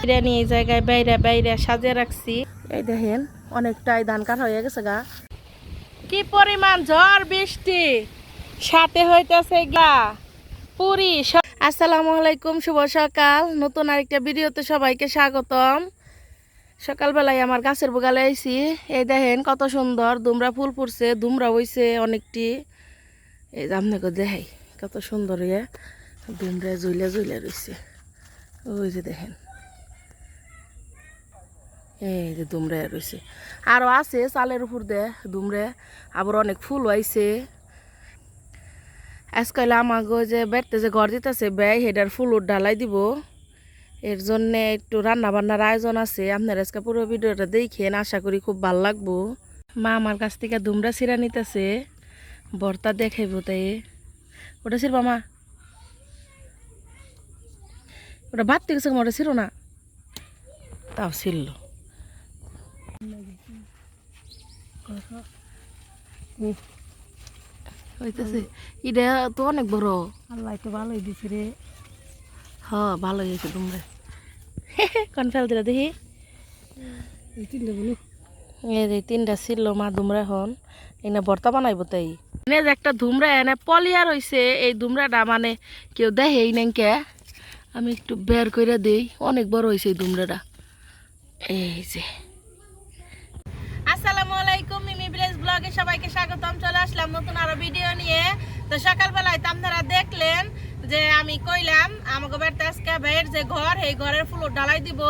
বিরিয়ানি এই জায়গায় বাইরে বাইরে সাজিয়ে রাখছি। এই দেখেন অনেকটাই ধান কাটা হয়ে গেছে গা। কি পরিমাণ ঝড় বৃষ্টি। সাথে হইতেছে গা পুরি। আসসালামু আলাইকুম শুভ সকাল। নতুন আরেকটা ভিডিওতে সবাইকে স্বাগতম। সকালবেলায় আমার গাছের বগালে আইছি। এই দেখেন কত সুন্দর। দুমরা ফুল ফুটছে দুমরা হইছে অনেকটি। এই আপনাকে দেখাই কত সুন্দর ইয়ে। দুমরা জুইলে জুইলে রয়েছে ওই যে দেখেন। এই যে দুমরে রয়েছে আরও আছে চালের উপর দে দুমরে আবার অনেক ফুল হয়েছে আজকাল আমাকে যে বেড়তে যে ঘর দিতেছে ব্যয় হেডার ফুল ঢালাই দিব। এর জন্য একটু রান্না বান্নার আয়োজন আছে। আপনার আজকে পুরো ভিডিওটা দেখেন, আশা করি খুব ভালো লাগবো। মা আমার কাছ থেকে দুমরা সিরা নিতেছে। বর্তা দেখাইব তাই। ওটা ছিড়বা মা। ওটা ভাত থেকে ওটা ছিল না। তাও ছিল হইতেছে। এটা তো অনেক বড়। আল্লাহ তো ভালোই দিছে রে। হ ভালো হয়েছে তোমরা। কোন ফেল দিলা দেখি? এই বলি। এই যে তিনটা ছিল মা দুমরা হন এনে ভর্তা বানাইব তাই। এনে যে একটা ধুমরা এনে পলিয়ার হইছে। এই ধুমরাটা মানে কেউ দেখেই নাকি আমি একটু বের করে দেই। অনেক বড় হয়েছে এই ধুমরাটা এই যে আসসালামু আলাইকুম মিমি ভিলেজ ব্লগে সবাইকে স্বাগতম, চলে আসলাম নতুন আরও ভিডিও নিয়ে। তো সকালবেলায় তো আপনারা দেখলেন যে আমি কইলাম আমাকে বেড়তে আজকে ভাইয়ের যে ঘর, এই ঘরের ফুল ঢালাই দিব।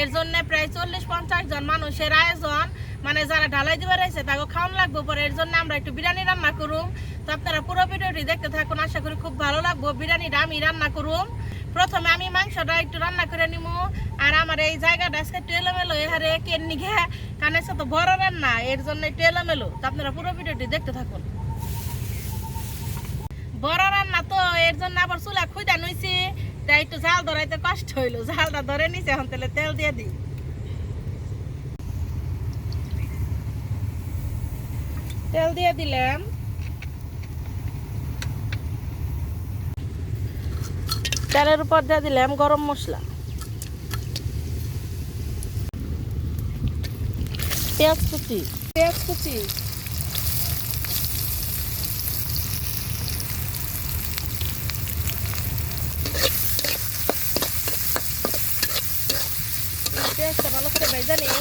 এর জন্য প্রায় চল্লিশ পঞ্চাশ জন মানুষের আয়োজন। মানে যারা ঢালাই দিবার রয়েছে তাকে খাওয়ান লাগবো পরে। এর জন্য আমরা একটু বিরিয়ানি রান্না করুম। তো আপনারা পুরো ভিডিওটি দেখতে থাকুন, আশা করি খুব ভালো লাগবো। বিরিয়ানিটা আমি রান্না করুম। প্রথমে আমি মাংসটা একটু রান্না করে নিমু। আর আমার এই জায়গাটা আজকে একটু এলোমেলো এহারে কেন ঘে কানে তো বড় রান্না, এর জন্য একটু এলোমেলো। তো আপনারা পুরো ভিডিওটি দেখতে থাকুন। বড় রান্না তো এর জন্য আবার চুলা খুঁজা নইছি। তাই একটু জাল ধরাইতে কষ্ট হইল। জালটা ধরে নিছে, এখন তাহলে তেল দিয়ে দিই। তেল দিয়ে দিলাম। তেলের উপর দিয়ে দিলাম গরম মশলা। পেঁয়াজ কুচি। পেঁয়াজ কুচি। পেঁয়াজটা ভালো করে ভেজে নিই।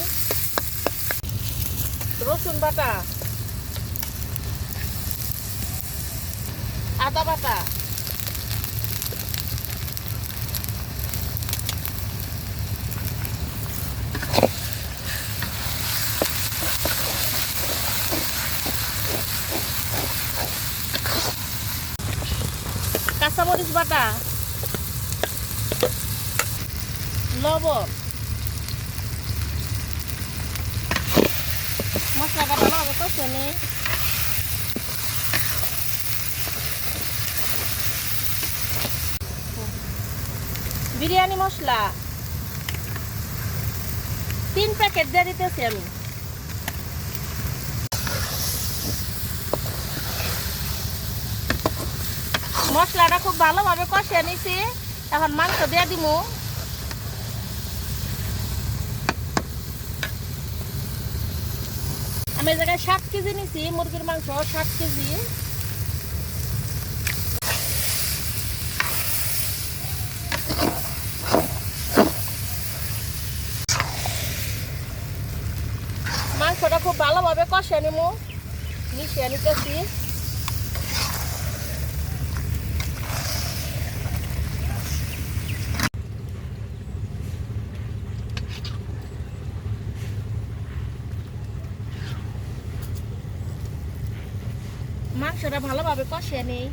রসুন বাটা। আদা বাটা কাঁচামরিচ বাটা। লবণ। মশলাটা ভালোভাবে কষে নি বিরিয়ানি মশলা। তিন প্যাকেট দিয়ে দিতেছি আমি। মশলাটা খুব ভালোভাবে কষিয়ে নিছি। এখন মাংস দিয়ে দিমু। আমি জায়গায় সাত কেজি নিছি, মুরগির মাংস সাত কেজি মাংসটা ভালোভাবে কষিয়ে নিমু মিশিয়ে নিতেছি মাংসটা ভালোভাবে কষিয়ে নেই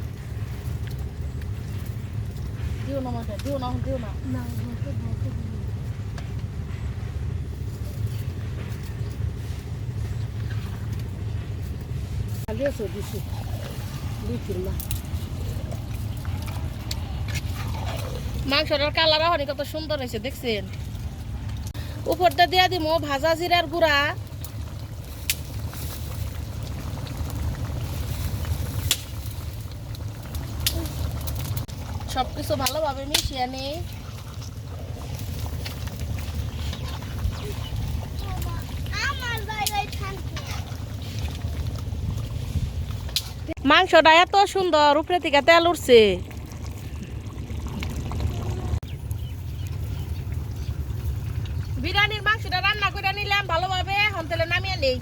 দিও না মাথা দিও না দিও না খালি আছে দিছি মাংসটার কালার হনি কত সুন্দর হয়েছে, দেখছেন? উপরটা দিয়া ভাজা জিরার গুঁড়া। সব কিছু ভালোভাবে মিশিয়ে নিই মাংসটা এত সুন্দর উপরে থেকে তেল উঠছে। বিরিয়ানির মাংসটা রান্না করে নিলাম ভালোভাবে। এখন তেলে নামিয়ে নেই।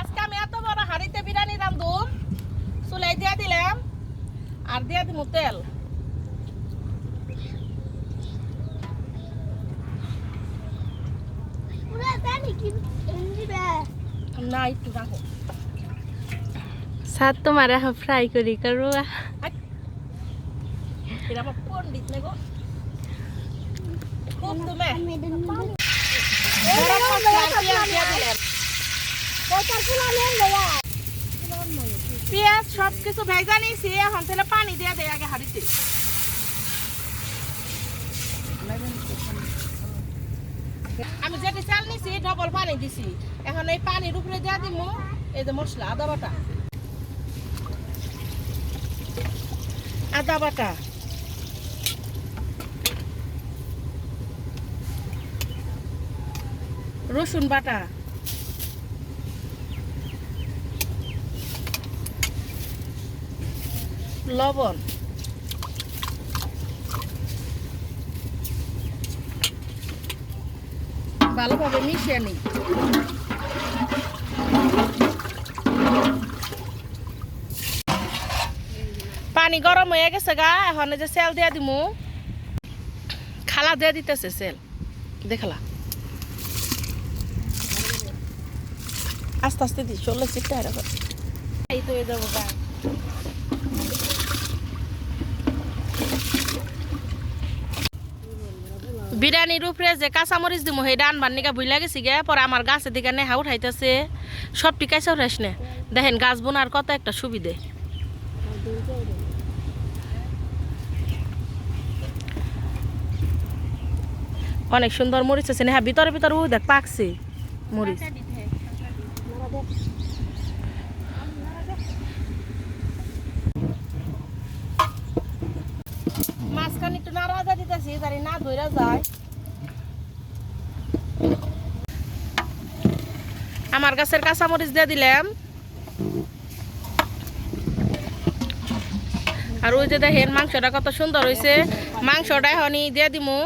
আজকে আমি এত বড় হাঁড়িতে বিরিয়ানি রান্ধুম চুলাই দিয়ে দিলাম আর দিয়ে দিব তেল। না একটু রাখো। পণ্ডিত নেগো খুব তুমি গরম মশলা পেঁয়াজ সব কিছু ভেজা এখন তাহলে পানি দিয়ে দেয় আগে আমি যেটি চাল নিছি ডবল পানি দিছি। এখন এই পানির উপরে দিয়ে দিব এই যে মশলা আদা বাটা। আদা বাটা। রসুন বাটা। লবণ। ভালোভাবে মিশিয়ে নিই। পানি গরম হয়ে গেছে গা, এখন যে সেল দিয়ে দিমু। খালা দিয়ে দিতেছে সেল দেখলা। আস্তে আস্তে দিই চলে এরকম এই তো গা। বিরিয়ানির উপরে যে কাঁচামরিচ দিমু, সেই ডান বান্নিকা বুইলা গেছি গে পরে আমার গাছের দিকে নেহা উঠাইতেছে। সব টিকাইছে উঠাইস নে। দেখেন গাছ বোনার কত একটা সুবিধে। অনেক সুন্দর মরিচ আছে। হ্যাঁ ভিতরে ভিতরে ও দেখ পাকছে মরিচ। মাঝখানে একটু নাড়া দিতেছি না ধইরা যায়। আমার গাছের কাঁচা মরিচ দিয়ে দিলাম। আর ওই যে দেখেন মাংসটা কত সুন্দর হয়েছে মাংসটা হনি দিয়ে দিমু।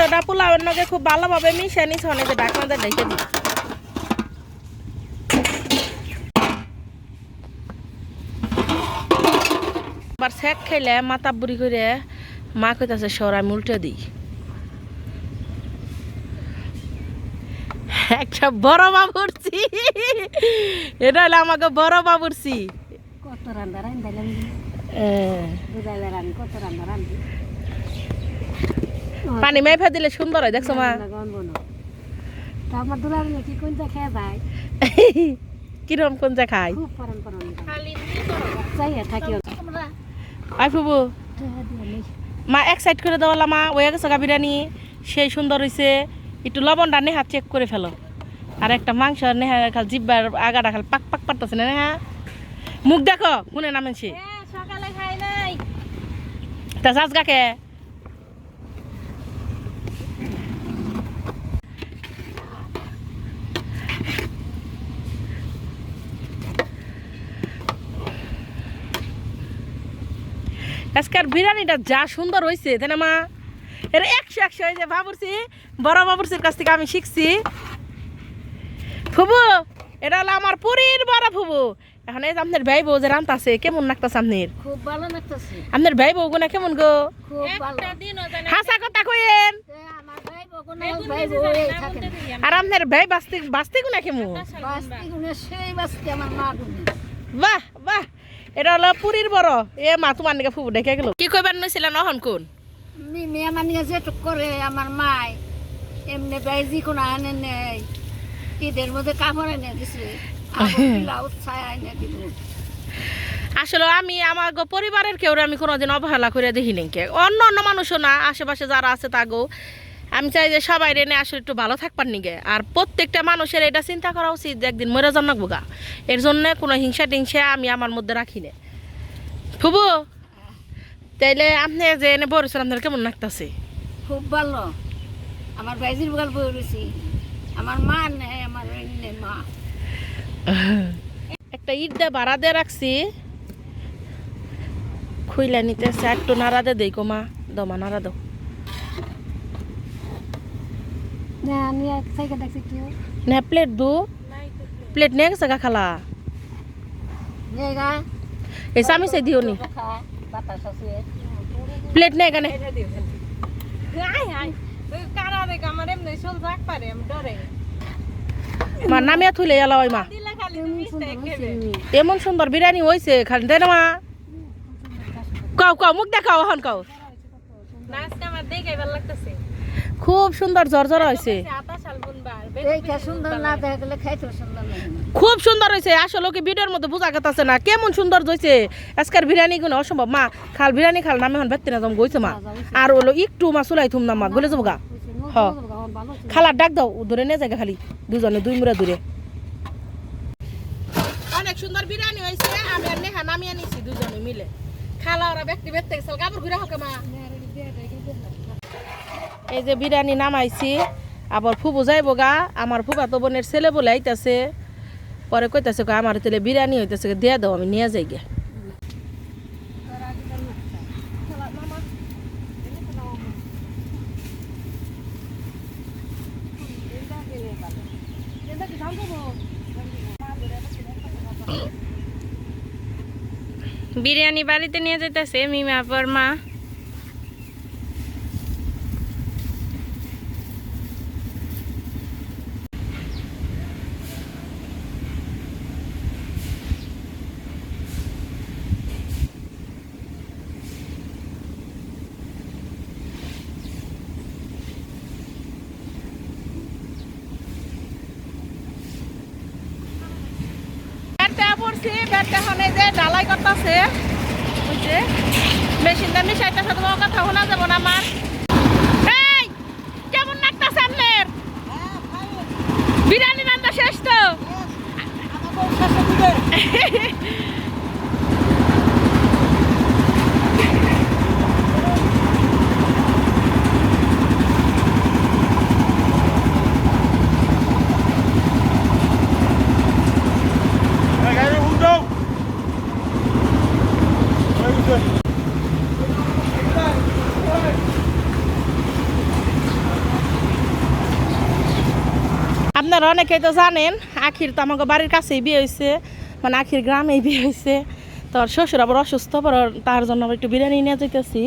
মাংসটা পোলাওয়ের নগে খুব ভালোভাবে মিশে নিস অনেকে ডাকনাতে ডেকে দিই। আবার সেক খাইলে মাথা বুড়ি করে মা কইতাছে সর আমি উল্টে দিই। একটা বড় বাবুরছি এটা হলো আমাকে বড় বাবুরছি কত রান্না রান্ধাইলাম? আহ, বুঝাইলে রানি কত রান্না রান্ধি? পানি মেফে দিলে সুন্দর হয় দেখছ মা। আমার দুলার কি কোনটা খেয়ে? যায় কিরম কোন যা খাই আই ফুবু। মা এক সাইড করে দেওয়ালা মা ওই গেছে বিরিয়ানি সেই সুন্দর হয়েছে একটু লবণটা নেহা চেক করে ফেলো। আর একটা মাংস নেহা খাল জিব্বার আগাটা খাল পাক পাক পারতেছে না নেহা? মুখ দেখো শুনে নামেছি? সকালে খাই নাই। তা সাজ আজকের বিরিয়ানিটা যা সুন্দর হয়েছে তাই না মা? এটা একশো একশো হয়েছে বাবুরছি বড় বাবুরছির কাছ থেকে আমি শিখছি। ফুবু এটা হলো আমার পুরীর বড় ফুবু। এখন এই যে আপনার ভাই বউ যে রান্তাছে কেমন লাগতাছে আপনার? খুব ভালো লাগতেছে। আপনার ভাই বউ গুনা কেমন গো? খুব ভালো। হাসা কথা কইেন আমার ভাই বকুনা ভাই বউ এই থাকেন আর আপনার ভাই বাস্তি বাস্তি গুনা কেমন? বাস্তি গুনে সেই বাস্তি আমার মা গুনে বাহ বাহ। এটা হলো পুরীর বড়। এ মা তোমার নাকি ফুবু দেখে গেল। কি কইবার নইছিলেন অহন কোন? মি মেয়ে মানে যেটুক করে আমার মাই এমনি বাইজি কোনো আনে নেই ঈদের মধ্যে কাপড় এনে দিছে ব্লাউজ ছায়া এনে দিব। আসলে আমি আমার গো পরিবারের কেউ আমি কোনোদিন অবহেলা করে দেখি নাই কে। অন্য অন্য মানুষও না আশেপাশে যারা আছে তাগো আমি চাই যে সবাই রেনে আসলে একটু ভালো থাকবার নিগে। আর প্রত্যেকটা মানুষের এটা চিন্তা করা উচিত যে একদিন মরে জানাকবো গা। এর জন্য কোনো হিংসা টিংসা আমি আমার মধ্যে রাখি না। ফুবু তাইলে আপনি যে এনে বলেছেন আপনার কেমন লাগতেছে? খুব ভালো। আমার ভাইজির বগাল বই রয়েছি আমার মা নেই আমার মা। একটা ইট দিয়ে ভাড়া দিয়ে রাখছি। খুইলা নিতেছে একটু নাড়া দে দেই কমা দমা নাড়া দাও। না আমি এক সাইকেল দেখছি কেউ নে প্লেট দু। প্লেট নিয়ে গেছে গা খালা এই সামি সে দিও নি। প্লেট নেই এখানে। মা নামিয়া থুলে এলা ওই মা। এমন সুন্দর বিরিয়ানি হয়েছে খালি দেয় না মা। কাও কাও মুখ দেখাও এখন সুন্দর ঝরঝর হয়েছে এইটা সুন্দর খাইতে সুন্দর লাগে না। খুব সুন্দর হয়েছে। আসলে কি ভিডিওর মধ্যে বোঝা গেছে না। কেমন সুন্দর হয়েছে। আজকের বিরিয়ানি গুলো অসম্ভব। মা খাল বিরিয়ানি খাল নামে এখন বেতে না জম গইছে মা। আর হলো একটু মা চুলাই থুম না মা। গলে যাব গা। হ। খালার ডাক দাও। ধরে নিয়ে খালি। দুজনে দুই মুড়া দূরে। অনেক সুন্দর বিরিয়ানি হয়েছে। আমি আর নেহা নামিয়ে নিছি দুজনে মিলে। খালা ওরা ব্যক্তি ব্যক্তি গেছে। কাপড় ঘুরে হোক মা। এই যে বিরিয়ানি নামাইছি, আবার ফুবু যাইবো গা, আমার ফুবা তো বোনের ছেলে বলে আইতাছে। পরে কইতাছে আমার তেলে বিরিয়ানি হইতাছে দিয়ে দাও, আমি নিয়ে যাই গে বিরিয়ানি বাড়িতে নিয়ে যেতেছে মিমাপর মা। ব্যাটটা হনে যে ডালাই করতেছে। বুঝছে মেশিনটা মিশাইতে সাথে কথা শোনা যাব না আমার এই কেমন লাগতেছে আপনার? বিরিয়ানি রান্না শেষ তো? আপনারা অনেকেই তো জানেন, আখির তো আমাকে বাড়ির কাছেই বিয়ে হয়েছে মানে আখির গ্রামেই বিয়ে হয়েছে তোর শ্বশুর আবার অসুস্থ পর তার জন্য একটু বিরিয়ানি নিয়ে যেতেছি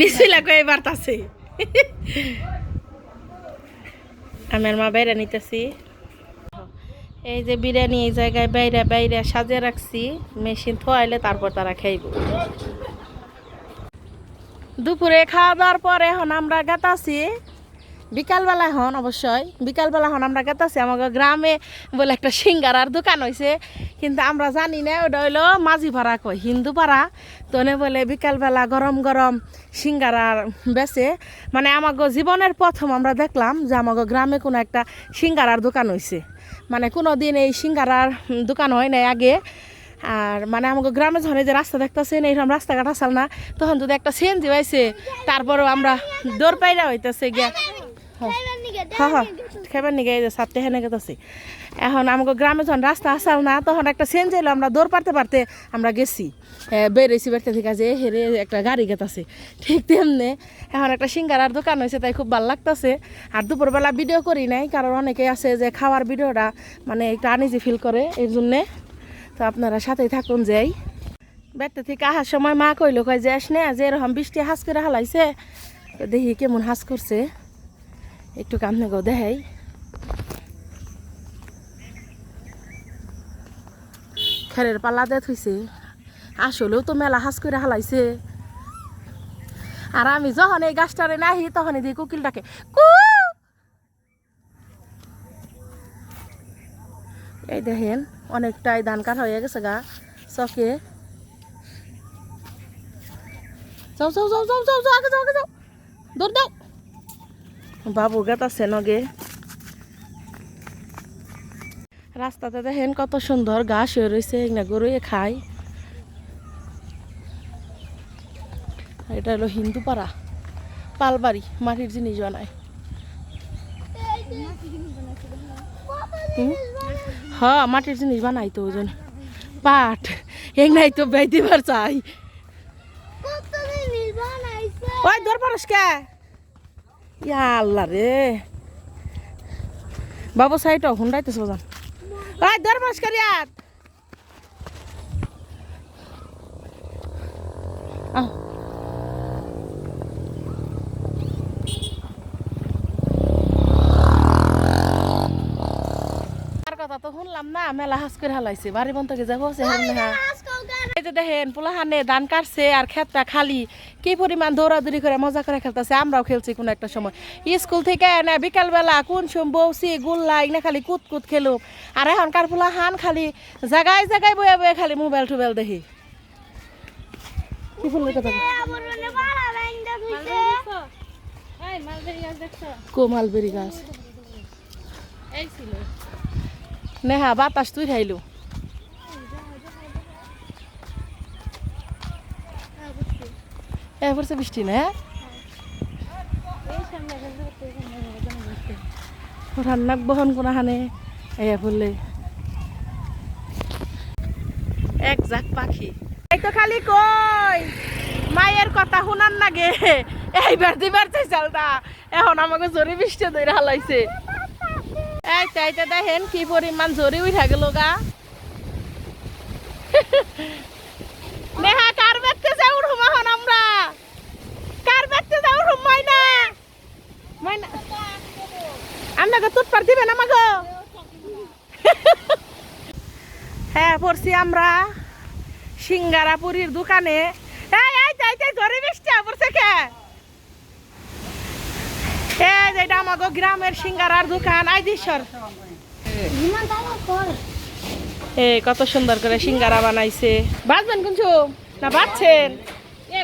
বিসমিল্লাহ কয়ে বার্তাছে। মা বাইরে নিতেছি। এই যে বিরিয়ানি এই জায়গায় বাইরে বাইরে সাজিয়ে রাখছি, মেশিন থোয়াইলে তারপর তারা খাইব। দুপুরে খাওয়া দাওয়ার পরে এখন আমরা গেতাছি। বিকালবেলা হন অবশ্যই, বিকালবেলা হন আমরা গেতাছি। আমাকে গ্রামে বলে একটা সিঙ্গারার দোকান হয়েছে কিন্তু আমরা জানি না, ওটা হইল মাঝি পাড়া কই হিন্দু পাড়া তো বলে বিকালবেলা গরম গরম সিঙ্গারার বেচে। মানে আমাকে জীবনের প্রথম আমরা দেখলাম যে আমাকে গ্রামে কোনো একটা সিঙ্গারার দোকান হয়েছে মানে কোনো দিন এই সিঙ্গারার দোকান হয় নাই আগে। আর মানে আমাকে গ্রামে এই যে রাস্তা দেখতেছেন, এইরকম রাস্তাঘাট আসাল না, তখন যদি একটা সিএনজি পাইছে, তারপরেও আমরা দৌড় পাইরা হইতেছে গিয়া। হ্যাঁ হ্যাঁ খেবার নিগে যে সাতটে হেনে গেতেছি। এখন আমাকে গ্রামে যখন রাস্তা আসাল না, তখন একটা সিএনজি এলো, আমরা দৌড় পারতে পারতে আমরা গেছি। বেরিয়েছি বেড়তে থেকে, যে হেরে একটা গাড়ি গেতাছে। ঠিক তেমনি এখন একটা সিঙ্গারার দোকান হয়েছে তাই খুব ভালো লাগতেছে। আর দুপুরবেলা ভিডিও করি নাই, কারণ অনেকেই আছে যে খাওয়ার ভিডিওটা মানে একটু আনিজি ফিল করে, এর জন্যে তো আপনারা সাথেই থাকুন যাই। বেড়তে থেকে আসার সময় মা কইলো, কয় যে আস না, যে এরকম বৃষ্টি হাস করে হালাইছে, তো দেখি কেমন হাস করছে। একটু কামনে গো দেখাই। খেরের পাল্লা দিয়ে থুইছে। আসলেও তো মেলা হাস করে হালাইছে। আর আমি যখন এই গাছটারে নাহি তখন দিয়ে কুকিলটাকে, কু এই দেখেন, অনেকটাই ধান কাটা হয়ে গেছে গা। চকে। যাও যাও যাও আগে যাও বাবু গেতাছে নগে। রাস্তাতে দেখেন কত সুন্দর ঘাস হয়ে রয়েছে এগুলা গরুয়ে খায়। এটা হলো হিন্দু পাড়া পালবাড়ি, মাটির জিনিস বানায়। হ্যাঁ মাটির জিনিস বানাই তো ওজন। পাট এক নাই তো বেদি বার চাই। ওই, ধর পারস কে? ইয়া আল্লাহ রে। বাবু সাইট হুন্ডাইতেছ বাজান। ওই, ধর পারস কে রিয়াত তো শুনলাম না মেলা হাস করে হালাইছে বাড়ি বন্ধ থেকে যাব এই যে দেখেন পোলাহানে ধান কাটছে আর ক্ষেতটা খালি। কি পরিমাণ দৌড়াদৌড়ি করে মজা করে খেলতেছে আমরাও খেলছি কোনো একটা সময়। স্কুল থেকে এনে বিকালবেলা কোন সময় বৌসি গুল্লা এগুলো খালি কুত কুত খেলো আর এখনকার পোলাহান খালি জায়গায় জায়গায় বয়ে বয়ে খালি মোবাইল টোবাইল দেখি। কি কথা মালবেরি গাছ। এই ছিল। নেহা বাতাস তুই খাইলু। এ, পড়ছে বৃষ্টি না হ্যাঁ? রান্নাক বহন কোনা হানে এয়া বললে এক জাক পাখি। এই তো খালি কই, মায়ের কথা শুনার নাগে, এইবার দিবার চাইছাল এখন আমাকে জরি বৃষ্টি ধরে হালাইছে। এই চাইতে দেখেন কি পরিমাণ গা। নেহা, কার বেড়তে যাও রুমাহন আমরা? কার বেড়তে যাও রুম মাইনা আপনাকে তুত পার দিবেন আমাকে? হ্যাঁ পড়ছি আমরা সিঙ্গারাপুরীর দোকানে। এই এই, তাই তাই বৃষ্টি পড়ছে কে? এই যেটা আমাকে গ্রামের সিঙ্গারার দোকান। আইদিশ্বর এই কত সুন্দর করে সিঙ্গারা বানাইছে। বাজবেন কুঞ্চু? না এ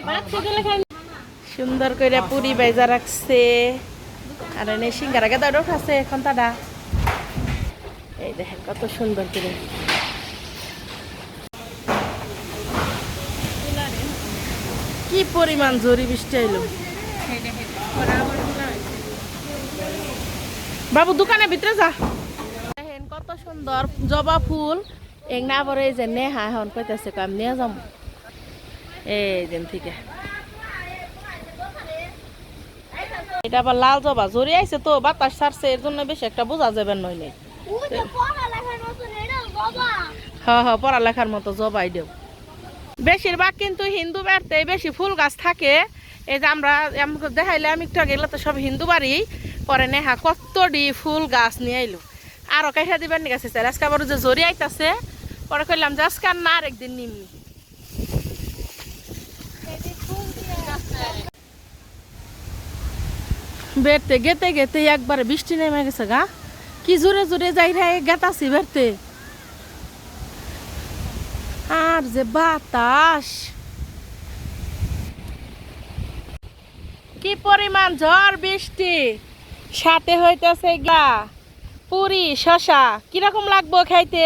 খাই সুন্দর করে পুরি বেজা রাখছে। আর এনে সিঙ্গারা গেদা উঠাছে এখন তাডা। এই দেখেন কত সুন্দর করে। কি পরিমাণ জরি বৃষ্টি আইলো। বাবু দোকানের ভিতরে যা। দেখেন কত সুন্দর জবা ফুল। এক না পরে এই যে নেহা এখন কইতেছে কাম নিয়ে যাম। এই দিন থেকে। এটা আবার লাল জবা জরি আইছে তো বাতাস ছাড়ছে এর জন্য বেশি একটা বোঝা যাবে নইলে। হ্যাঁ হ্যাঁ পড়ালেখার মতো জবাই দেও। বেশিরভাগ কিন্তু হিন্দু বাড়িতে বেশি ফুল গাছ থাকে। এই যে আমরা আমাকে দেখাইলে আমি একটু আগে এগুলো তো সব হিন্দু বাড়ি। পরে নেহা কতটি ফুল গাছ নিয়ে আইলো। আরও কাইটা দিবার নিয়ে গেছে আজকে আবার যে জরি আইতাছে, পরে কইলাম যে আজকে না আর একদিন নিমনি। বেরতে গেতে গেতে একবারে বৃষ্টি নেমে গেছে গা। কি জোরে জোরে যাই রে গেতাছি বেরতে আর যে বাতাস। কি পরিমাণ ঝড় বৃষ্টি। সাথে হইতেছে গা। পুরি শশা কীরকম লাগবো খাইতে?